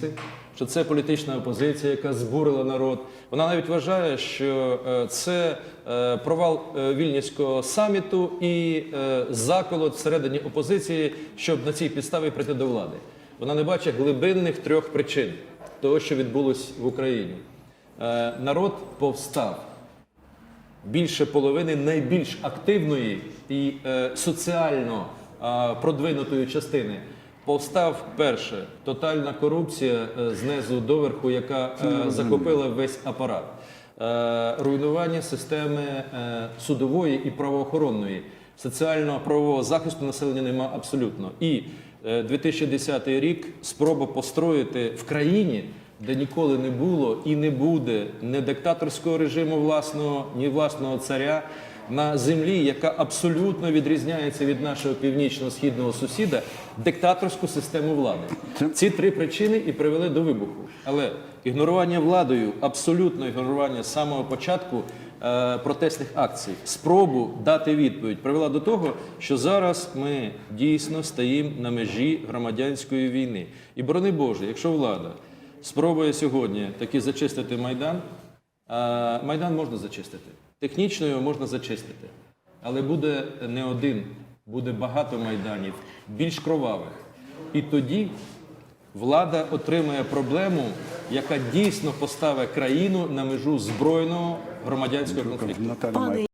комуністи, що це політична опозиція, яка збурила народ. Вона навіть вважає, що е, це е, провал е, вільнівського саміту і заколот всередині опозиції, щоб на цій підставі прийти до влади. Вона не бачить глибинних трьох причин того, що відбулось в Україні. Народ повстав більше половини найбільш активної і е, соціально е, продвинутої частини. Повстав перше тотальна корупція е, знизу до верху, яка е, захопила весь апарат. Е, руйнування системи судової і правоохоронної, соціально-правового захисту населення нема абсолютно. І е, 2010 рік спроба построїти в країні де ніколи не було і не буде ні диктаторського режиму власного, ні власного царя на землі, яка абсолютно відрізняється від нашого північно-східного сусіда, диктаторську систему влади. Ці три причини і привели до вибуху. Але ігнорування владою, абсолютно ігнорування з самого початку е, протестних акцій, спробу дати відповідь привела до того, що зараз ми дійсно стоїмо на межі громадянської війни. І борони Боже, якщо влада спробує сьогодні таки зачистити Майдан, Майдан можна зачистити. Технічно його можна зачистити. Але буде не один, буде багато майданів, більш кровавих. І тоді влада отримає проблему, яка дійсно поставить країну на межу збройного громадянського конфлікту.